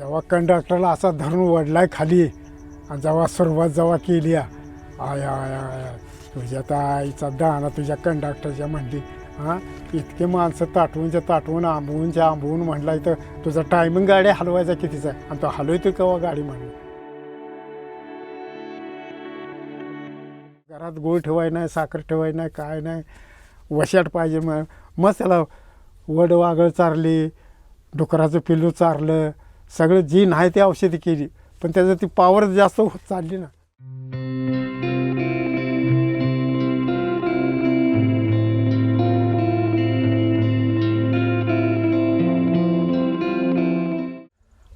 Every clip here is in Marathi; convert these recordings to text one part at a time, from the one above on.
जेव्हा कंडक्टरला असा धरून वडलाय खाली आणि जेव्हा सुरुवात जेव्हा केली आया आय आय आय तुझ्या तर आईचा दाना तुझ्या कंडक्टरच्या म्हणली हां इतके माणसं ताटवूनच्या ताटवून आंबवूनच्या आंबवून म्हणला इथं तुझा टायमिंग गाडी हलवायचा कितीचा आहे? आणि तो हलवतो केव्हा गाडी म्हणली घरात गोळ ठेवाय नाही साखर ठेवाय नाही काय नाही वशाट पाहिजे मग. मग त्याला वड वागळ चारली डुकराचं पिल्लू चारलं सगळं जी नाही ती औषधी केली पण त्याचं ती पावर जास्त होत चालली ना.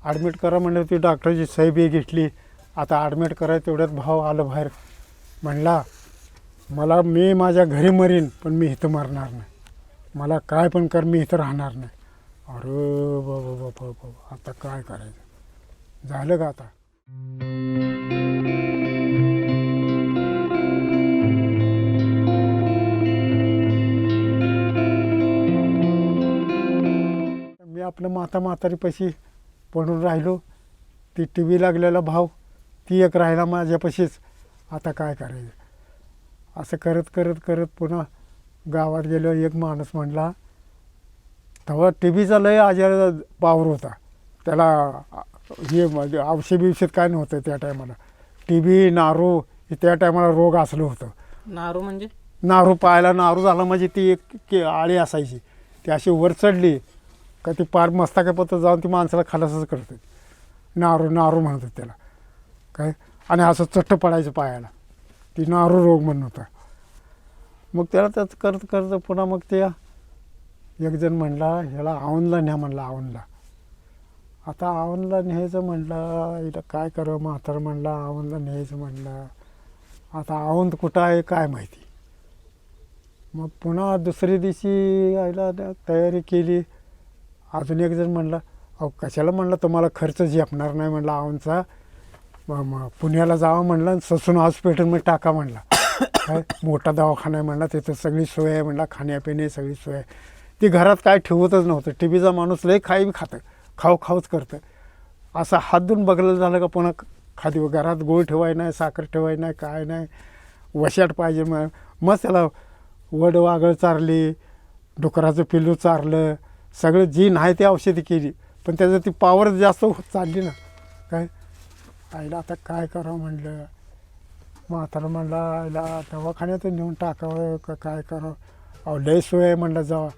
ॲडमिट करा म्हणलं ती डॉक्टरची सही बी घेतली. आता ॲडमिट करा तेवढ्यात भाव आलं बाहेर. म्हणला मला मी माझ्या घरी मरीन पण मी इथं मरणार नाही. मला काय पण कर मी इथं राहणार नाही. अरे बाबा बाबा बाबा आता काय करायचं? झालं का आता? मी आपलं माता म्हातारीपाशी पडून राहिलो. ती टी व्ही लागलेला भाव ती एक राहिला माझ्यापाशीच आता काय करायचं? असं करत करत करत पुन्हा गावात गेलो एक माणूस म्हणला तेव्हा टी व्हीचा लय आजार पावर होता. त्याला हे म्हणजे औषध बिवषध काय नव्हतं त्या टायमाला. टी व्ही नारू हे त्या टायमाला रोग असलं होतं. नारू म्हणजे? नारू पायाला नारू झाला म्हणजे ती एक के आळी असायची. ती अशी वर चढली का ती पार मस्तकापत्र जाऊन ती माणसाला खलासच करते. नारू नारू म्हणतात त्याला. काय? आणि असं चट्ट पडायचं पायाला. ती नारू रोग म्हणून होता. मग त्याला त्याच करत करत पुन्हा मग ते एकजण म्हणला ह्याला आवनला न्या म्हणला आवनला. आता आवनला न्यायचं म्हणलं इथं काय करावं? म्हातारं म्हणला आवनला न्यायचं म्हणलं. आता आवंत कुठं आहे काय माहिती. मग पुन्हा दुसऱ्या दिवशी आईला तयारी केली. अजून एक जण म्हणला अहो कशाला म्हणलं तुम्हाला खर्च झेपणार नाही? म्हणलं आवनचा. मग मग पुण्याला जावं म्हणलं आणि ससून हॉस्पिटलमध्ये टाका म्हणला. काय? मोठा दवाखाना आहे म्हणला तिथं सगळी सोय आहे म्हणला खाण्यापिणे सगळी सोय आहे. ती घरात काय ठेवतच नव्हतं. टी व्हीचा माणूस लय खाई खातं. खाऊ खाऊच करतं. असं हात धुवून बघलं झालं का पुन्हा खादी घरात गोळ ठेवाय नाही साखर ठेवाय नाही काय नाही. वशाट पाहिजे मग मग त्याला वड वागळ चारली डुकराचं पिल्लू चारलं. सगळं जी नाही ती औषधी केली. पण त्याचं ती पावर जास्त होत चालली ना. काय? आईला आता काय करावं म्हणलं? म्हातारा म्हणला आईला दवाखान्यातून नेऊन टाकावं का काय करावं? अहो लय सोय म्हणलं जावा.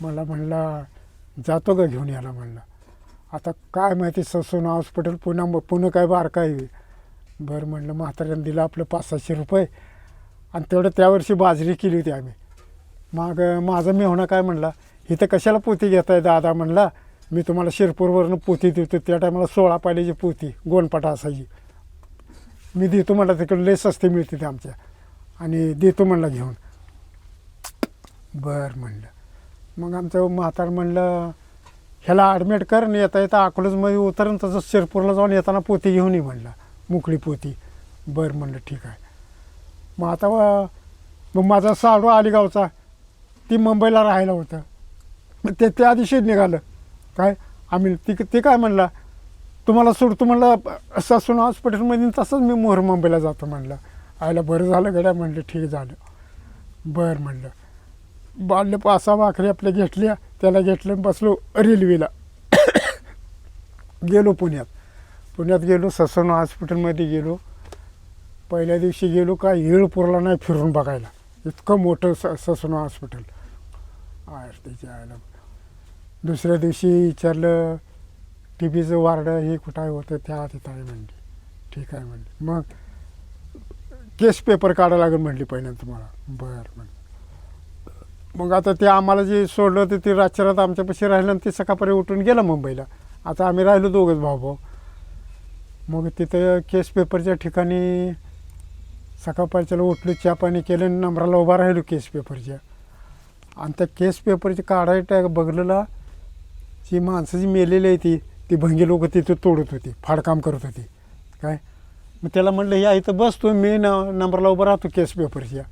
मला म्हणला जातो का घेऊन याला म्हणलं. आता काय माहिती ससून हॉस्पिटल पुन्हा पुन्हा काय बारका आहे. बरं म्हणलं म्हाताऱ्यानं दिलं आपलं पाच सातशे रुपये आणि तेवढं त्या वर्षी बाजरी केली होती आम्ही. मग माझं होणं काय म्हणला इथं कशाला पोती घेताय दादा म्हणला. मी तुम्हाला शिरपूरवरनं पोती देतो त्या टायमाला सोळा पाल्याची पोती गोणपाटा असायची. मी देतो म्हणला तिकडे लय सस्ते मिळते ते आमच्या. आणि देतो म्हणला घेऊन. बरं म्हणलं. मग आमचं म्हातार म्हणलं ह्याला ॲडमिट कर आणि येता येता अकलूजमध्ये उतरून तसं शिरपूरला जाऊन येताना पोती घेऊन ये म्हणलं. मोकळी पोती. बरं म्हणलं ठीक आहे. मग आता मग माझा साडू अलिगावचा ती मुंबईला राहायला होतं. मग ते त्या दिवशी निघालं. काय? आम्ही ती ते काय म्हणला तुम्हाला सोडतो म्हणलं ससून हॉस्पिटलमध्ये तसंच मी मोहर मुंबईला जातो म्हणलं. आयला बरं झालं गड्या म्हणलं. ठीक झालं. बरं म्हणलं. बाल्य पासा भाकरी आपल्या घेतल्या त्याला घेतलं आणि बसलो रेल्वेला. गेलो पुण्यात. पुण्यात गेलो ससन हॉस्पिटलमध्ये गेलो. पहिल्या दिवशी गेलो का येळ पुरला नाही फिरून बघायला. इतकं मोठं स ससन हॉस्पिटल. आहे त्याच्या आयला. दुसऱ्या दिवशी विचारलं टी बीचं वार्ड हे कुठं आहे? होतं त्या तिथं आहे म्हणली. ठीक आहे म्हणली. मग केस पेपर काढायला लागेल म्हणली पहिल्यांदा तुम्हाला. बरं म्हणलं. मग आता ते आम्हाला जे सोडलं ते ते रातच्या आमच्यापाशी राहिलं आणि ते सकाळपर्यंत उठून गेलं मुंबईला. आता आम्ही राहिलो दोघंच भाऊ भाऊ मग तिथं केस पेपरच्या ठिकाणी सकाळपर्यंत उठलो चहा पाणी केलं आणि नंबराला उभा राहिलो केस पेपरच्या आणि त्या केस पेपरची काढायला बघलेला जी माणसं जी मेलेली आहे ती ती भंगी लोक तिथं तोडत होती फाडकाम करत होती. काय? मग त्याला म्हणलं या इथं बसतो मी न नंबरला उभं राहतो केस पेपरच्या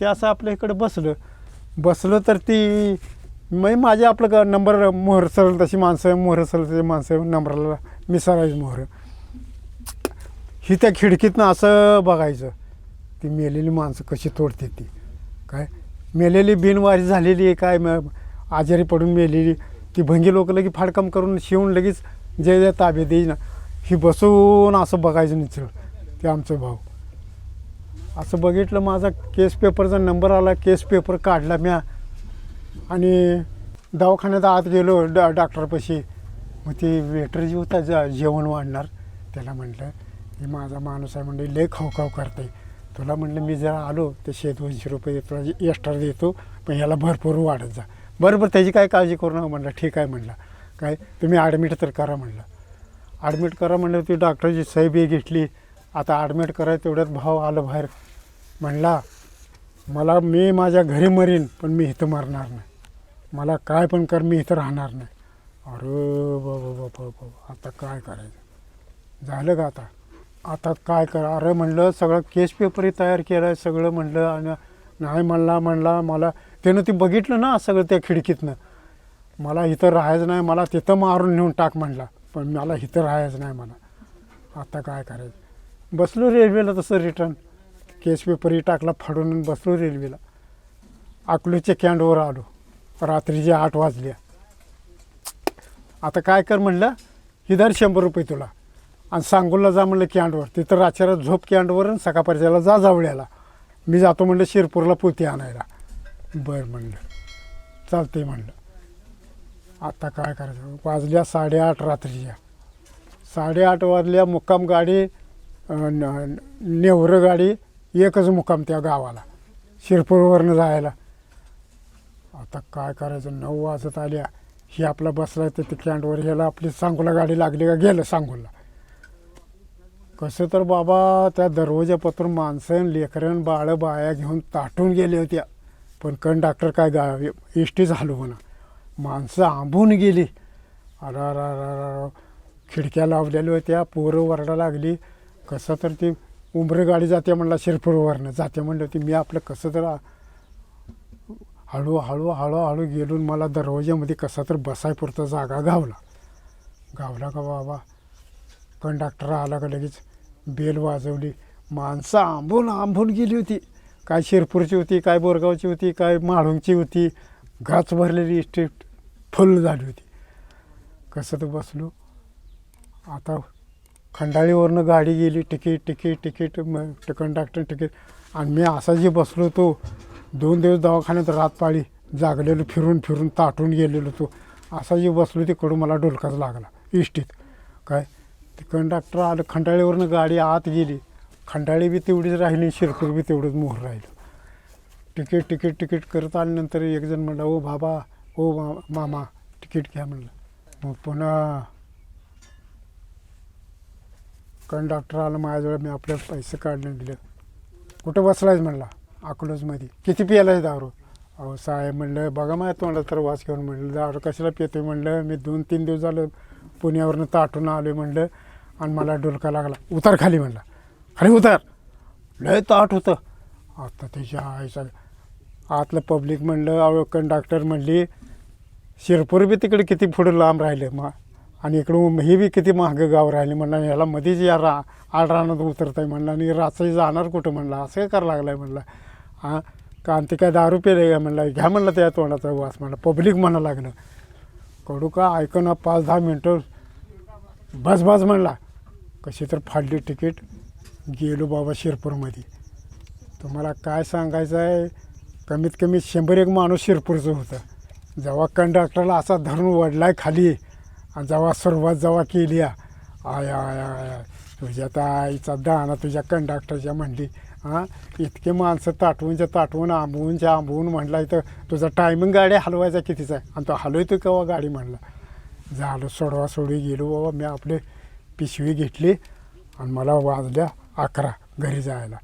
ते असं आपल्या इकडे बसलं. बसलं तर ती मग माझे आपलं का नंबर मोहर सरळ तशी माणसं मोहर सरळ तशी माणसं नंबरला मिसारायचं मोहर. ही त्या खिडकीतनं असं बघायचं ती मेलेली माणसं कशी तोडते ती. काय? मेलेली बिनवारी झालेली आहे काय? मग आजारी पडून मेलेली ती भंगी लोक लगे फाडकाम करून शिवून लगेच जे जे ताबे देईन ही बसून असं बघायचं निचळ ते आमचं भाऊ. असं बघितलं माझा केस पेपरचा नंबर आला केस पेपर काढला म्या. आणि दवाखान्यात आत गेलो डॉ डॉक्टरपाशी मग ते वेटर जी होता जा जेवण वाढणार त्याला म्हटलं हे माझा माणूस आहे म्हणजे लय खाऊ करते तुला म्हटलं मी जरा आलो तर शे दोनशे रुपये तुला एक्स्ट्रा देतो पण याला भरपूर वाढत जा. बरोबर त्याची काय काळजी करू नका म्हटलं. ठीक आहे म्हटलं. काय तुम्ही ॲडमिट तर करा म्हटलं. ॲडमिट करा म्हणलं ती डॉक्टरची सही बी घेतली आता ॲडमिट करायचं तेवढ्यात भाव आलं बाहेर. म्हणला मला मी माझ्या घरी मरीन पण मी इथं मरणार नाही. मला काय पण कर मी इथं राहणार नाही. अरे बाबा बाबा बाबा आता काय करायचं? झालं का आता? आता काय कर? अरे म्हणलं सगळं केस पेपरही तयार केलं आहे सगळं म्हणलं आणि नाही म्हणला म्हणला मला त्यानं ते बघितलं ना सगळं त्या खिडकीतनं. मला इथं राहायचं नाही मला तिथं मारून नेऊन टाक म्हणला पण मला इथं राहायचं नाही मला आता काय करायचं? बसलो रेल्वेला तसं रिटर्न केस पेपरही टाकला फाडून बसलो रेल्वेला. अकलूच्या कॅन्डवर आलो. रात्रीचे आठ वाजल्या. आता काय कर म्हणलं? हिदार शंभर रुपये तुला. आणि सांगोलला जा म्हणलं कॅन्डवर. तिथं रात्रीला झोप कॅन्डवर आणि सकाळपर्यंतला जा जावळ्याला. मी जातो म्हणलं शिरपूरला पोती आणायला. बरं म्हणलं. चालते म्हणलं. आता काय करायचं? वाजल्या साडेआठ रात्रीच्या. साडेआठ वाजल्या मुक्काम गाडी न- नेवरं गाडी एकच मुक्काम त्या गावाला शिरपूरवरनं जायला. आता काय करायचं? नऊ वाजत आल्या. ही आपला बसला तर ते कॅन्डवर ह्याला आपली सांगोला गाडी लागली का? गेलं सांगूला. कसं तर बाबा त्या दरवाजापत्र माणसं लेकरं बाळं बाया घेऊन ताटून गेल्या होत्या. पण कंडक्टर काय गा एष्टी झालो म्हणा. माणसं आंबून गेली. अरा खिडक्या लावलेल्या होत्या पोरं वरडा लागली कसं तर ती उमरे गाडी जाते म्हणला शिरपूरवरनं. जाते म्हणलं होती मी आपलं कसं तर हळूहळू हळूहळू गेलून मला दरवाज्यामध्ये कसा तर बसायपुरता जागा गावला. गावला का बाबा? कंडक्टर आला का लगेच? बेल वाजवली. माणसं आंबून आंबून गेली होती. काय शिरपूरची होती काय बोरगावची होती काय माळुंगची होती. गाच भरलेली इस्टेट फुल झाली होती. कसं तर बसलो. आता खंडाळीवरनं गाडी गेली तिकीट तिकीट तिकीट मग कंडक्टर तिकीट. आणि मी असा जे बसलो तो दोन दिवस दवाखान्यात रात पाळी जागलेलो फिरून फिरून ताटून गेलेलो तो असा जे बसलो तिकडून मला डोलकाच लागला इष्टीत. काय? ते कंडक्टर आलं खंडाळीवरनं गाडी आत गेली. खंडाळी बी तेवढीच राहिली शिरपूर बी तेवढंच मोहर राहिलं. तिकीट तिकीट तिकीट करत आल्यानंतर एकजण म्हणला ओ बाबा ओ मा मामा तिकीट घ्या म्हणलं. मग पुन्हा कंडक्टर आलं माझ्याजवळ मी आपले पैसे काढले दिले. कुठं बसलायच म्हणला? अकलूजमध्ये. किती पियालाय दारू? अहो साहेब म्हणलं बघा माझ्या तोंडात तर वास घेऊन म्हणलं दारू कशाला पितोय म्हणलं? मी दोन तीन दिवस झालं पुण्यावरनं ताटून आलो म्हणलं आणि मला डोलका लागला. उतार खाली म्हणला. खाली उतार. लय ताट होतं. आता त्याच्या आईचा आतलं पब्लिक म्हणलं अहो कंडक्टर म्हणली शिरपूर बी तिकडे किती पुढं लांब राहिले? मग आणि इकडून हे बी किती महागं गाव राहिले म्हणला ह्याला मध्येच या रा आडरानात उतरत आहे म्हणलं आणि रात्री जाणार कुठं म्हणलं असं काय करायला लागलं आहे म्हणलं. हां कारण ते काय दारू पेले का म्हणलं घ्या म्हणलं त्या तोंडाचा वास म्हणलं पब्लिक म्हणा लागलं. कडू का ऐकून पाच दहा मिनटं बस बस म्हणला. कशी तर फाडली तिकीट गेलो बाबा शिरपूरमध्ये. तुम्हाला काय सांगायचं आहे? कमीत कमी शंभर एक माणूस शिरपूरचं होतं. जेव्हा कंडक्टरला असा धरून वडलाय खाली जेव्हा सुरुवात जेव्हा केली आय आय आय तुझ्या त्या आईचा दाना तुझ्या कंडक्टरच्या म्हणली हां इतके माणसं ताटवूनच्या ताटवून आंबवूनच्या आंबवून म्हणला इथं तुझा टायमिंग गाडी हलवायचा कितीचा आहे? आणि तो हलवतो केव्हा गाडी म्हणला? झालं सोडवा सोडवी गेलो बाबा मी आपले पिशवी घेतली आणि मला वाजल्या अकरा घरी जायला.